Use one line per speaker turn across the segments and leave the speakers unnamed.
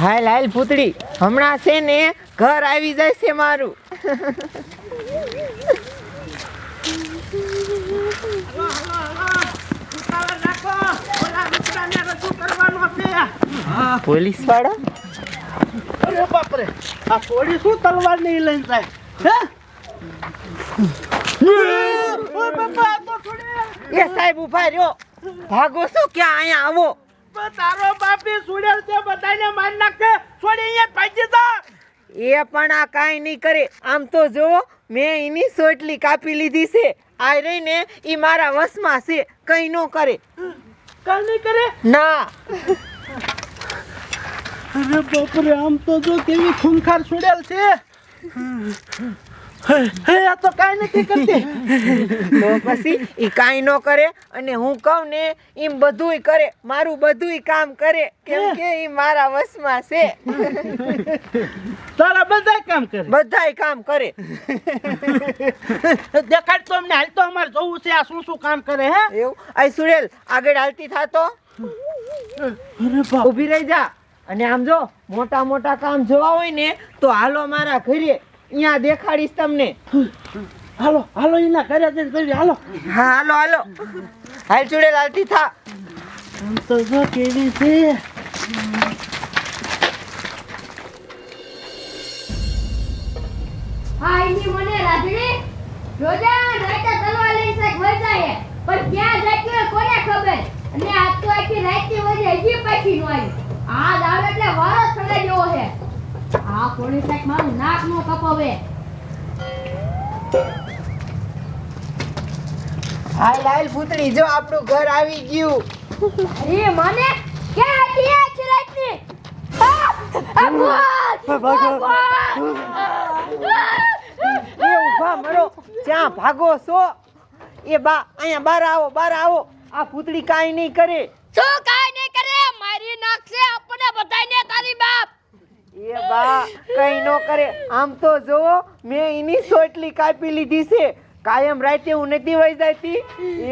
હાલ હાલ પૂતળી. હમણાં છે ને ઘર આવી જાય છે મારું. પોલીસવાળા
અરે બાપરે આ પોલીસ શું તલવાર નહીં લઈને જાય? હે?
એ સાહેબ ઊભા રહ્યો. ભાગો શું ક્યાં? અહીંયા આવો.
તારો બાપી સુડેલ છે બધાને માર નાખે. છોડી અહીંયા ભાગી જા.
એ પણ આ કાંઈ નહીં કરે. આમ તો જો મેં એની સોટલી કાપી લીધી છે. આ રહીને એ મારા વશમાં છે. કંઈ ન કરે.
કાલ નહીં કરે?
ના.
અરે બાપરે આમ તો જો કેવી ખૂંખાર સુડેલ છે. હે આ તો કાંઈ નથી કરતી.
તો પછી એ કાંઈ ન કરે અને હું કહું ને એમ બધુંય કરે મારું બધુંય કામ કરે કેમ કે એ મારા વશમાં છે.
તારા બધાય કામ કરે.
બધાય કામ કરે.
દેખાડ તો અમને હાલ તો અમારે જોવું છે આ શું શું કામ કરે હે?
એવું? આ સુરેલ આગળ હાલતી થાતો? ઊભી રહી જા. અને આમ જો મોટા મોટા કામ જોવા હોય ને તો હાલો મારા ઘરે અહીંયા દેખાડીશ તમને.
હાલો હાલો એના કર્યા છે હાલો.
હા હાલો હાલો. હાલ ચૂડે લાલતી થા.
આમ તો જો કેવી છે.
હા એની મને રાધડી રોજા તલવાર વઈ પણ ક્યાં જતી કોને ખબર? અને તો આખી હજી પાછી નો આવી. આ દાવ એટલે વારો ચડે ગયો છે આ કોણી સાહેબ મારું નાક નો કપાવે
હાલ લાઈલ ભૂતળી જો આપણું ઘર આવી ગયું.
અરે મને કે હતી આ! આ! આ
મરો જ્યાં ભાગો છો એ બા અહીંયા બાર આવો બાર આવો. આ ભૂતળી કાંઈ નહીં કરે.
શું કાંઈ નહીં કરે? મારી નાખશે આપણને બધાને તારી બાપ.
એ બા કઈ ન કરે. આમ તો જોવો મેં એની સોટલી કાપી લીધી છે. કાયમ રાતે હું નથી વહી જતી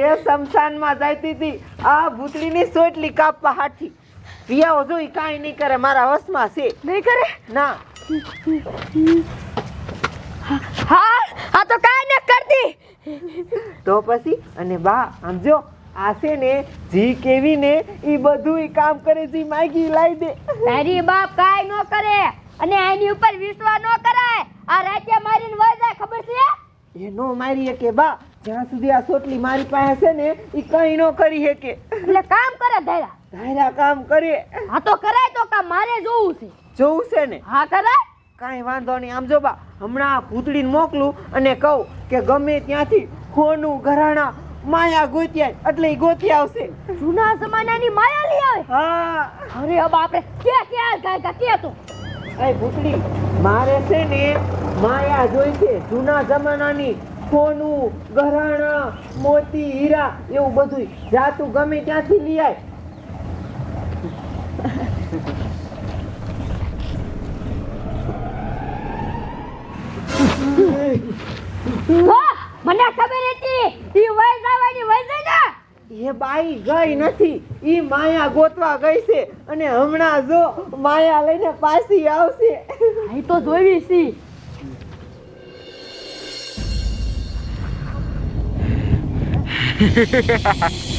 એ શમશાનમાં જતી હતી. આ ભૂતળીની સોટલી કાપવા હાથી. પિયાઓ જો એ કાંઈ નહીં કરે મારા વસમાં છે.
નહીં કરે?
ના.
હા આ તો કાંઈ ન કરતી.
તો પછી અને બા આમ જો આ છે ને જી કેવી ને એ બધું કામ કરે છે માગી લાવી દે.
તારી બાપ કાંઈ ન કરે અને એની ઉપર વિશ્વાસ ન કરાય. આ રાતે મારીને વહી જાય ખબર છે?
એ નો મારી કે બા. જ્યાં સુધી આ સોટલી મારી પાસે છે ને એ કઈ ન કરી શકે.
એટલે કામ કરે ધૈરા
ધાર્યા કામ કરે.
હા તો કરાય તો કામ મારે જોવું છે.
જોવું છે ને?
હા કરાય.
કાંઈ વાંધો નહીં. આમ જો બા હમણાં આ ભૂતળીને મોકલું અને કહું કે ગમે ત્યાંથી હોનું ઘરાણા માયા ગોતિયા એટલે ઈ ગોતી આવશે.
જૂના જમાનાની માયા લઈ આવે?
હા.
અરે હવે આપણે કે કે ગાય કે તો?
એ ભૂતડી મારે છે ને માયા જોઈ છે જૂના જમાનાની સોનું ઘરાણા મોતી હીરા એવું બધું જા તું ગમે ત્યાંથી લઈ આય.
મને ખબર હતી ઈ વહી જવાની વહી જાય ને
એ બાઈ ગઈ નથી. ઈ માયા ગોતવા ગઈ છે અને હમણાં જો માયા લઈને પાછી આવશે.
અહીં તો જોઈ છી.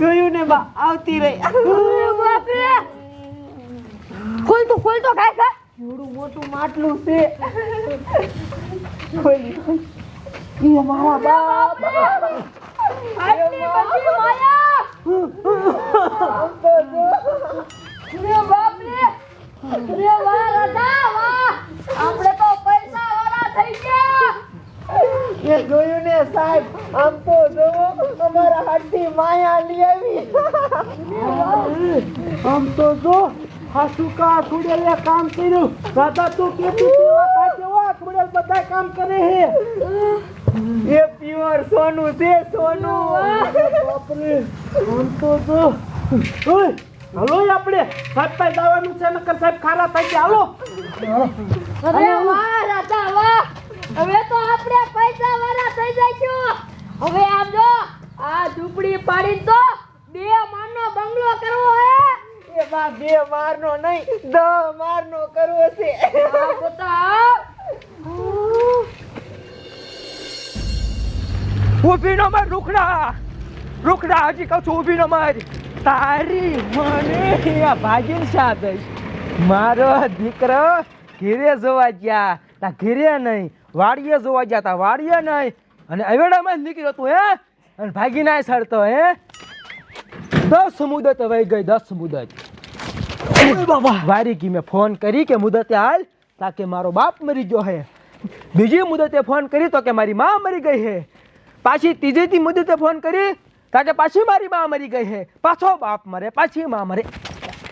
જોયું ને બા આવતી રહી.
ખોલ તો ખોલ તો કાય કા
જોડું મોટું માટલું છે. ખોલી. ખોલી. ઈ અમારા બાપ.
આટલી બધી માયા. અરે બાપ રે રે વાહ રાધા વાહ આપણે તો પૈસા વાળા થઈ ગયા.
એ જોયું ને સાહેબ? આમ તો જોવો, અમારા હાથથી માયા લઈ આવી.
આમ તો જો આ સુકા છોડેલે કામ કર્યું. દાદા તું કેતી સેવા થાય કેવા કુડેલ બધા કામ કરે હે?
એ પ્યોર સોનું છે, સોનું.
બાપરે, આમ તો જો. ઓય, હલો આપણે. સાહેબ પાસે જવાનું છે, નકર સાહેબ ખારા થાય છે. હાલો.
અરે વાહ રાજા વાહ. હવે તો આપણે પૈસા વાળા થઈ જઈશું. હવે આમ જો આ ઝૂંપડી પાડી તો બે માળનો બંગલો કરવો હે.
એમાં બે મારનો નહીં દ મારનો કરવો છે.
આ બતાવ.
ઊભી નો માર રૂખડા. રૂખડા હજી કહું છું ઊભી નો માર. તારી મને આ ભાગીને શા મારો દીકરો ઘેરે જોવા ગયા. તા ઘેરે નહીં. વાડીએ જોવા ગયા તા. વાડીએ નહીં. અને અવેડામાં જ નીકળ્યો તું હે? અને ભાગી ના સરતો હે? દસ મુદત વહી ગઈ દસ મુદત. બાબા. વારી કી મેં ફોન કરી કે મુદતે હાલ તાકે મારો બાપ મરી ગયો હે. બીજી મુદતે ફોન કરી તો કે મારી મા મરી ગઈ હે. પાછી ત્રીજી મુદતે ફોન કરી તાકે પાછી મારી મા મરી ગઈ હે. પાછો બાપ મરે પાછી મા મરે.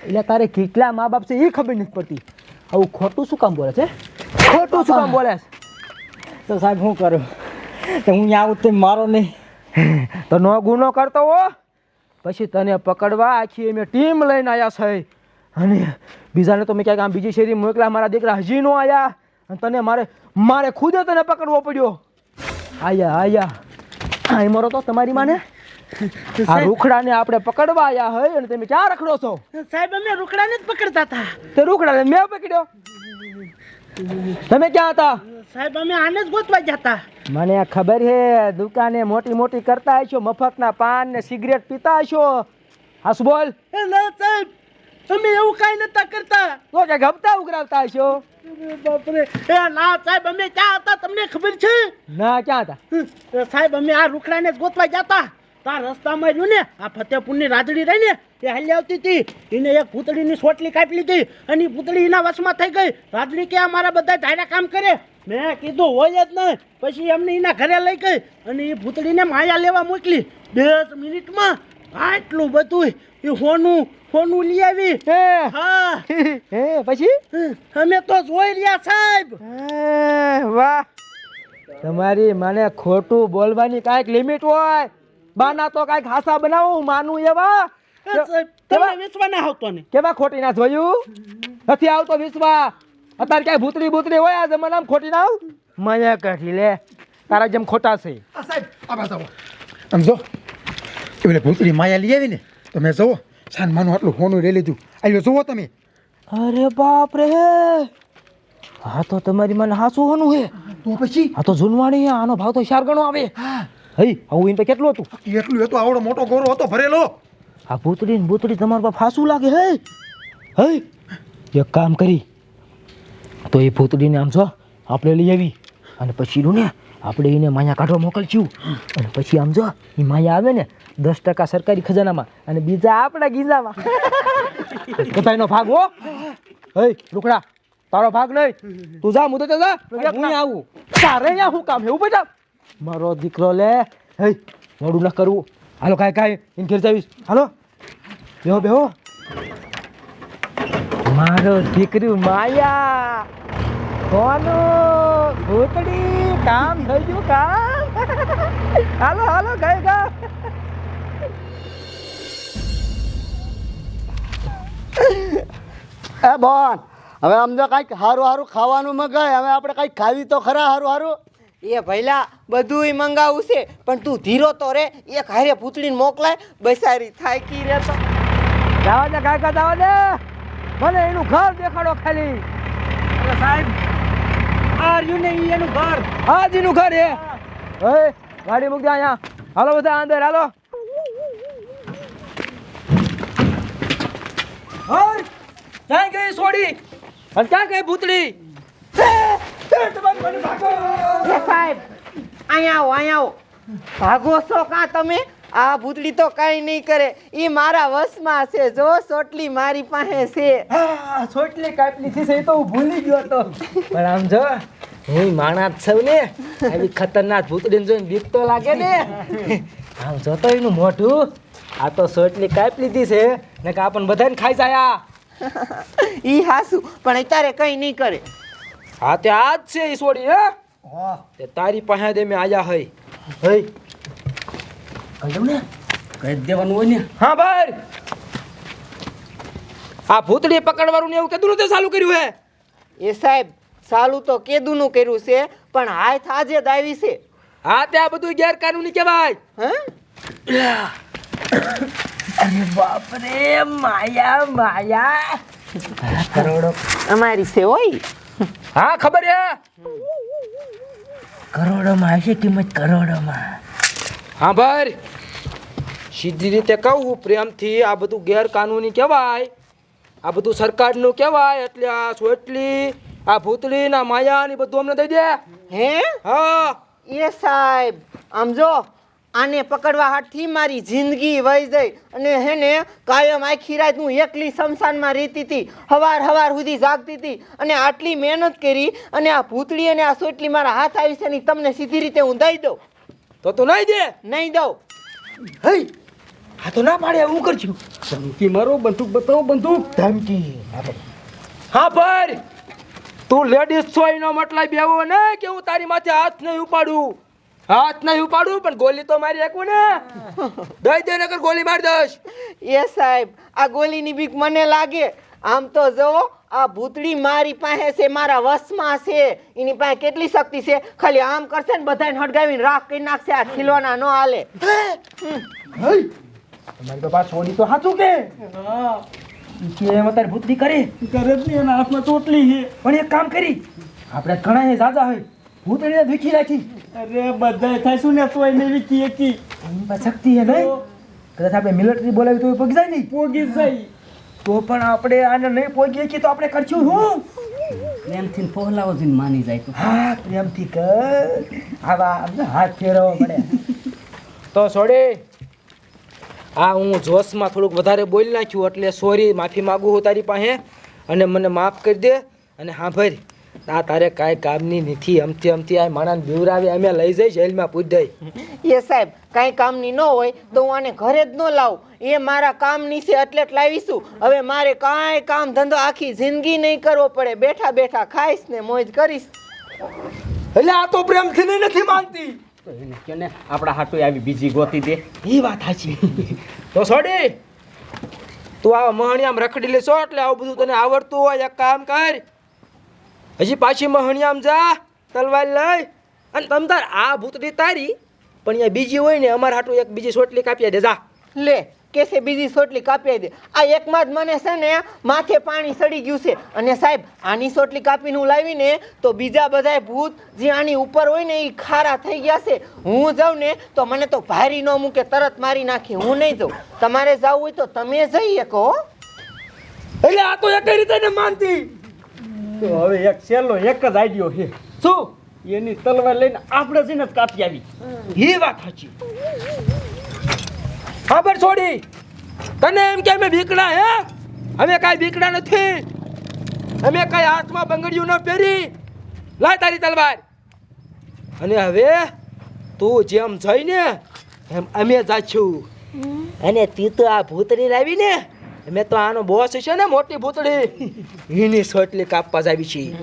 એટલે તારે કેટલા મા બાપ છે એ ખબર નથી પડતી. આવું ખોટું શું કામ બોલે છે? ખોટું શું કામ બોલે છે?
તો સાહેબ શું કરું? તો હું ત્યાં આવું તો મારો નહીં.
તો નો ગુનો કરતો હો. પછી તને પકડવા આખી અમે ટીમ લઈને આવ્યા છે. અને બીજાને તો મેં ક્યાંક આમ બીજી શેરી મોકલા મારા દીકરા હજી નો આવ્યા અને તને મારે મારે ખુદે તને પકડવો પડ્યો. આયા આયા. એ મારો તો તમારી માને? આ રૂખડાને આપણે પકડવા આવ્યા હોય અને તમે ક્યાં રખડો છો?
સાહેબ અમે રૂખડાને જ પકડતા હતા.
તે રૂખડાને મેં પકડ્યો. તમે ક્યાં હતા?
સાહેબ અમે આને જ ગોતવા જતા
મને ખબર હે દુકાને મોટી મોટી કરતા હશો મફતના પાન ને સિગરેટ પીતા હશો. હાસ બોલ.
એ ના સાહેબ અમે એવું કાઈ નતા કરતા.
તો કે ગમતા ઉગરાવતા હશો?
બાપરે એ ના સાહેબ અમે ક્યાં હતા તમને ખબર છે?
ના ક્યાં હતા?
સાહેબ અમે આ રૂખડાને જ ગોતવા જતા તાર રસ્તામાં રહ્યું ને આ ફતેપુરની રાજડી રહી ને તે હાલી આવતી હતી. એને એક પૂતળીની સોટલી કાપી લીધી અને પૂતળી એના વશમાં થઈ ગઈ. રાજડી કે અમારા બધા ધાર્યા કામ કરે? મેં કીધું હોય જ નહીં. પછી એમને એના ઘરે લઈ ગઈ અને એ પૂતળીને માયા લેવા મોકલી. દસ મિનિટમાં આટલું બધું એ હોનું હોનું લઈ આવી.
હે.
હા.
હે પછી?
અમે તો જોઈ રહ્યા સાહેબ.
વાહ. તમારી મને ખોટું બોલવાની કાંઈક લિમિટ હોય? બાના તો કાંઈક હાસા બનાવો હું માનું એવા?
તમે વિશ્વા ના આવતો ને.
કેવા ખોટી ના જોયું? નથી આવતો વિશ્વા. અત્યારે ક્યાંય ભૂતરી ભૂતરી હોય આ જમાનામાં ખોટી ના આવ? મજા કાઢી લે. તારા જેમ ખોટા છે.
આ સાહેબ આ બાજુ આમ જો એટલે ભૂતરી ભૂતળી માયા લઈ આવી ને તમે જુઓ સાન માનું આટલું હોનું લઈ લીધું. આવ્યો જુઓ તમે.
અરે બાપ રે. હા તો તમારી મને હાસું હોનું હે.
તો પછી?
આ તો જૂનવાણી આનો ભાવ તો ચાર ગણો આવે. હઈ આવું એને કેટલું હતું?
એટલું હતું આવડો મોટો ગોરો હતો ભરેલો.
આ ભૂતડી ને ભૂતડી તમારા બાપ હાસું લાગે હે હઈ એક કામ કરી. તો એ ભૂતડીને આમ જો આપણે લઈ આવી. અને પછી નું ને આપણે એને માયા કાઢવા મોકલશું. અને પછી આમ જો એ માયા આવે ને દસ ટકા સરકારી ખજાનામાં અને બીજા આપણા ગીંજામાં. બધાયનો ભાગ હો. હઈ રૂકડા તારો ભાગ નહીં. તું જા મુદત જા. હું આવું. તારે અહીંયા શું કામ એવું બેટા મારો દીકરો લે. હે, મોડું ન કરવું હાલો, કાંઈ કાંઈ એને ઘેર જાવીશ. હાલો. બેહો બેહો. મારો દીકરી માયા. કોનું ભૂતડી કામ થઈ કામ? હાલો હાલો ગઈ ગા
એ બોન, હવે અમને કાંઈક સારું સારું ખાવાનું મગાય, હવે આપણે કાંઈક ખાવી તો ખરા સારું સારું
એ ભૈલા બધુંય મંગાવું છે પણ તું ધીરો તો રે એક હારે પૂતળીને મોકલાય બસારી થાકી રે તો.
જાવા દે કાકા જાવા દે. મને એનું ઘર દેખાડો ખાલી.
સાહેબ આ રહ્યું ને એનું ઘર.
હા જીનું ઘર એ. હે ગાડી મૂક દે અહીંયા. હાલો બધા અંદર હાલો. હર ક્યાં ગઈ સોડી? અને ક્યાં ગઈ ભૂતળી
સાહેબ અહીંયા આવો અહીંયા આવો. ભાગો છો કાં તમે? આ ભૂતળી તો કાંઈ નહીં કરે. એ મારા વશમાં છે જો સોટલી મારી પાસે છે.
સોટલી કાપલી છે એ તો હું ભૂલી ગયો તો પણ આમ જો હું માણા જ છું ને. આવી ખતરનાક ભૂતડીને જોઈને બીક તો લાગે ને. આમ જોતો એનું મોઢું. આ તો સોટલી કાપ લીધી છે ને કે આપણને બધાને ખાઈ જાય
ઈ હાસુ પણ અત્યારે કંઈ નહીં કરે.
હા તે આજ છે ઈ સોડી હે? તે તારી પાસે દે મેં આયા હઈ. હઈ.
કહી દઉં ને? કહી દેવાનું હોય ને.
હા ભાઈ. આ ભૂતડી પકડવાનું ને એવું કીધું તે ચાલુ કર્યું હે?
એ સાહેબ ચાલુ તો કેદુનું કર્યું છે પણ હાથ આજે દાવી છે.
હા તે આ બધું ગેરકાનૂની કહેવાય.
હા?
બાપરે માયા માયા. કરોડો
અમારી છે હોય
હા ખબર હે?
કરોડોમાં આવશે કિંમત કરોડોમાં.
હા ભાઈ. સીધી રીતે કહું પ્રેમથી આ બધું ગેરકાનૂની કહેવાય. આ બધું સરકારનું કહેવાય એટલે આ સોટલી આ ભૂતળી ના માયા ને બધું અમને દઈ દે.
હે?
હા.
એ સાહેબ આમ જો આને પકડવા હાથથી મારી જિંદગી વહી ગઈ. અને હેને કાયમ આખી રાત હું એકલી શમશાનમાં રહેતી હતી. હવાર હવાર સુધી જાગતી હતી. અને આટલી મહેનત કરી અને આ ભૂતળી અને આ સોટલી મારા હાથ આવી છે ને તમને સીધી રીતે હું દઈ દઉં.
તો તું નહીં દે.
નહીં દઉં.
હઈ હા તો ના પાડે હું કરજો
ધમકી મારો બંદૂક બતાવો બંદૂક.
ધમકી
હા ભાઈ. તું લેડીઝ છો એનો મતલબ એવો ને કે હું તારી માથે હાથ નહીં ઉપાડું. હાથ નહીં ઉપાડું પણ ગોલી તો મારી રાખું ને. દઈ દે નકર ગોલી મારી દઈશ.
એ સાહેબ આ ગોલીની બીક મને લાગે. આમ તો જુઓ આ ભૂતળી મારી પાસે છે મારા વશમાં છે. એની પાસે કેટલી શક્તિ છે? ખાલી આમ કરશે ને બધાને હડગાવીને રાખ કરી નાખશે આ ખીલવાના ન હાલે.
તમારી તો પાસ છોડી તો સાચું કે? કે એમ અત્યારે ભૂતડી કરે?
કરે જ નહીં એના હાથમાં ચોટલી છે.
પણ એક કામ કરી. આપણે ઘણા એ જાજા હોય. ભૂતડીને વીખી રાખી.
અરે બધાય થાશું ને? તોય નહીં વિકી એકી.
એની શક્તિ હે નહીં? કદાચ આપણે મિલિટરી બોલાવી તો પગ જાય નહીં?
પોગી જાય.
તો પણ આપણે આને નહીં પોગી છીએ તો આપણે કરશું હું
પ્રેમથી પહોલાવો જઈને માની જાય તો.
હા પ્રેમથી કર. આવા આમ તો હાથ ફેરવવો પડે. તો છોડી આ હું જોશમાં થોડુંક વધારે બોલી નાખ્યું એટલે સોરી માફી માગું હું તારી પાસે અને મને માફ કરી દે અને હા ભાઈ. આ તારે કાંઈ કામની નથી. અમથી અમથી આ માણસ બીવરાવી અમે લઈ જઈ જેલમાં પૂછ દઈ.
એ સાહેબ કાંઈ કામની ન હોય તો હું આને ઘરે જ ન લાવું. એ મારા કામની છે એટલે જ લાવીશું. હવે મારે કાંઈ કામ ધંધો આખી જિંદગી નહીં કરવો પડે. બેઠા બેઠા ખાઈશ ને મોજ કરીશ.
એટલે આ તો પ્રેમથી નથી માનતી.
તો એને કે ને આપણા હાટુ આવી બીજી ગોતી દે.
એ વાત સાચી. તો છોડી. તું આવા મહણિયામ રખડી લેશો એટલે આવું બધું તને આવડતું હોય એક કામ કર. હજી પાછી મહણિયામ જા તલવાર લઈ. અને તમ તાર આ ભૂતડી તારી પણ અહીંયા બીજી હોય ને અમારા હાટું એક બીજી સોટલી કાપી દે જા.
લે કેસે બીજી સોટલી કાપી દે? આ એકમાં જ મને છે ને માથે પાણી સડી ગયું છે. અને સાહેબ આની સોટલી કાપીને હું લાવીને તો બીજા બધાય ભૂત જે આની ઉપર હોય ને એ ખારા થઈ ગયા છે. હું જાઉં ને તો મને તો ભારી ન મૂકે તરત મારી નાખી. હું નહીં જાઉં. તમારે જવું હોય તો તમે જઈ શકો
એટલે આ તો એક રીતે ને માનતી.
તો હવે એક છેલ્લો એક જ આઈડિયો છે.
શું?
એની તલવાર લઈને આપણે જઈને જ કાપી આવી.
એ વાત સાચી. ખબર છોડી? તને એમ કે અમે બીકડા હે? અમે કાંઈ બીકડા નથી. અમે કાંઈ હાથમાં બંગડીયું ન પહેરી. લાય તારી તલવાર. અને હવે તું જેમ જઈને એમ અમે જાશું અને તું તો આ ભૂતડી લાવી અમે તો આનો બોસ છે ને મોટી ભૂતડી. એની સોટલી કાપવા જાવી આવી છીએ.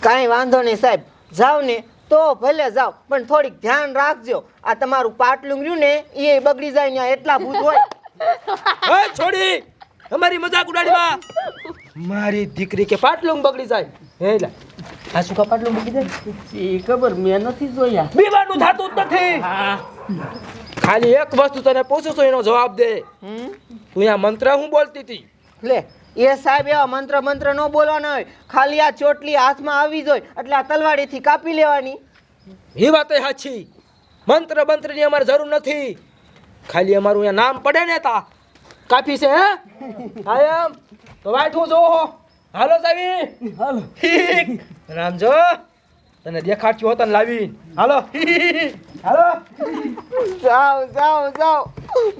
કાંઈ વાંધો નહીં સાહેબ. જાવ ને તો ભલે જાવ પણ થોડીક ધ્યાન રાખજો. આ તમારું પાટલું રહ્યું ને એ બગડી જાય ને એટલા ભૂત હોય.
ઓય છોડી! તમારી મજાક ઉડાડવા. મારી દીકરી કે પાટલું બગડી જાય. હે લા. આ શું કા પાટલું બગડી જાય?
એ ખબર મેં નથી જોયા.
બીવાનું થતું જ નથી. ખાલી એક વસ્તુ તને પૂછું છું એનો જવાબ દે. તું આ મંત્ર હું બોલતી હતી?
લે એ સાહેબ એવા મંત્ર મંત્ર ન બોલવાના હોય. ખાલી આ ચોટલી હાથમાં આવી જોઈએ એટલે આ તલવાડીથી કાપી લેવાની.
એ વાત સાચી મંત્ર મંત્રની અમારે જરૂર નથી. ખાલી અમારું અહીંયા નામ પડે ને તા. કાફી છે હે? હા એમ. તો વાઠું જો હાલો સાહેબ. હાલો. રામજો તને દેખાડતી હોત ને લાવી હાલો. હાલો.
જાઓ જાઓ જાઓ.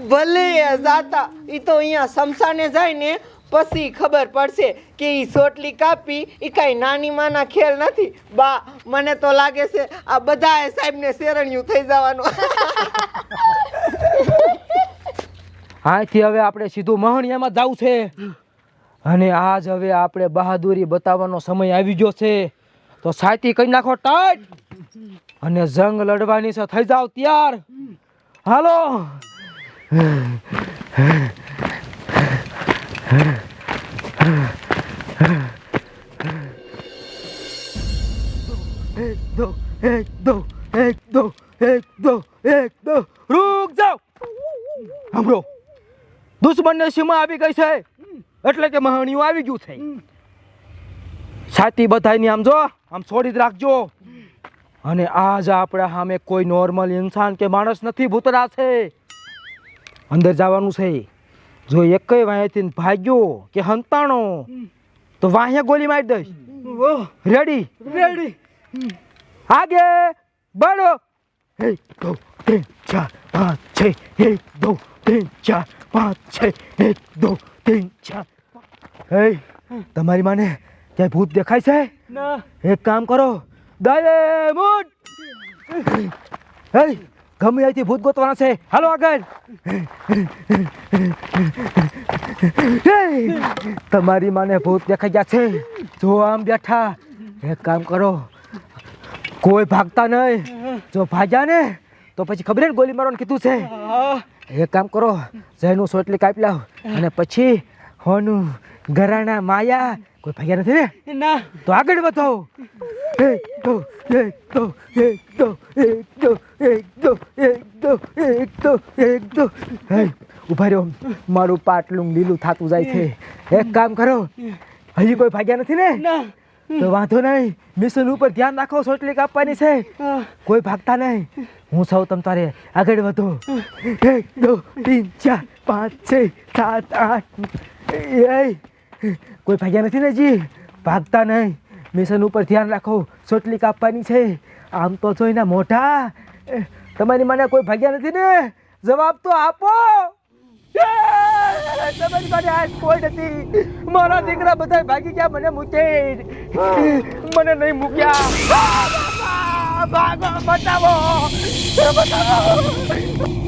ભલે જાતા એ તો અહીંયા સમસાને જાય ને પછી ખબર પડશે કે એ સોટલી કાપી એ કાંઈ નાની માના ખેલ નથી. બા મને તો લાગે છે આ બધા સાહેબને શેરણિયું થઈ જવાનું.
હાથી હવે આપણે સીધું મહણિયામાં જવું છે. અને આજ હવે આપણે બહાદુરી બતાવવાનો સમય આવી ગયો છે. તો સાયતી કરી નાખો ટાઈટ. અને જંગ લડવાની છે, થઈ જાવ તૈયાર. હાલો. એક દો એક દો એક રૂક જાઓ. સાંભળો દુશ્મનને સીમા આવી ગઈ છે. એટલે કે મહાણીઓ આવી ગયું છે. છાતી બધાની આમ જો આમ છોડી જ રાખજો. અને આજ આપણા સામે કોઈ નોર્મલ ઇન્સાન કે માણસ નથી ભૂતરા છે. અંદર જવાનું છે. જો એક વાંહેથી ભાગ્યો કે હંતાણો તો વાંહે ગોલી મારી દઈશ. રેડી રેડી આગે બળો. એક દો ત્રણ ચાર પાંચ છ એક દો ત્રણ ચાર પાંચ છ એક દો ત્રણ ચાર હે તમારી માને ક્યાંય ભૂત દેખાય છે?
ના.
એક કામ કરો. દાયે મૂટ હે ગમે ત્યાંથી ભૂત ગોતવાના છે. હાલો આગળ. તમારી માને ભૂત દેખાઈ ગયા છે. જો આમ બેઠા એક કામ કરો. કોઈ ભાગતા નહીં. જો ભાગ્યા ને તો પછી ખબર ને ગોલી મારવાનું કીધું છે? એક કામ કરો જયનું સોટલી કાપી લાવ. અને પછી હોનું ગરાણા માયા કોઈ ભાગ્યા નથી ને?
ના.
તો આગળ વધો એક દો એક દો એક દો એક દો એક દો એક દો એક દો એક દો. ઊભા રહ્યો. મારું પાટલું લીલું થાતું જાય છે. એક કામ કરો. હજી કોઈ ભાગ્યા નથી ને? તો વાંધો નહીં. મિશન ઉપર ધ્યાન રાખો સોટલી કાપવાની છે. કોઈ ભાગતા નહીં. હું સૌ તમ તારે આગળ વધો. એક દો ત્રણ ચાર પાંચ છ સાત આઠ એ કોઈ ભાગ્યા નથી ને જી ભાગતા નહીં. મિશન ઉપર ધ્યાન રાખો. ચોટલી કાપવાની છે. આમ તો જોઈને મોઢા. એ, તમારી મને કોઈ ભાગ્યા નથી ને? જવાબ તો આપો. તમારી આજ કોઈ નથી. મારા દીકરા બધા ભાગી ગયા મને મૂકે. મને નહીં મૂક્યા. ભાગો બચાવો. બચાવો.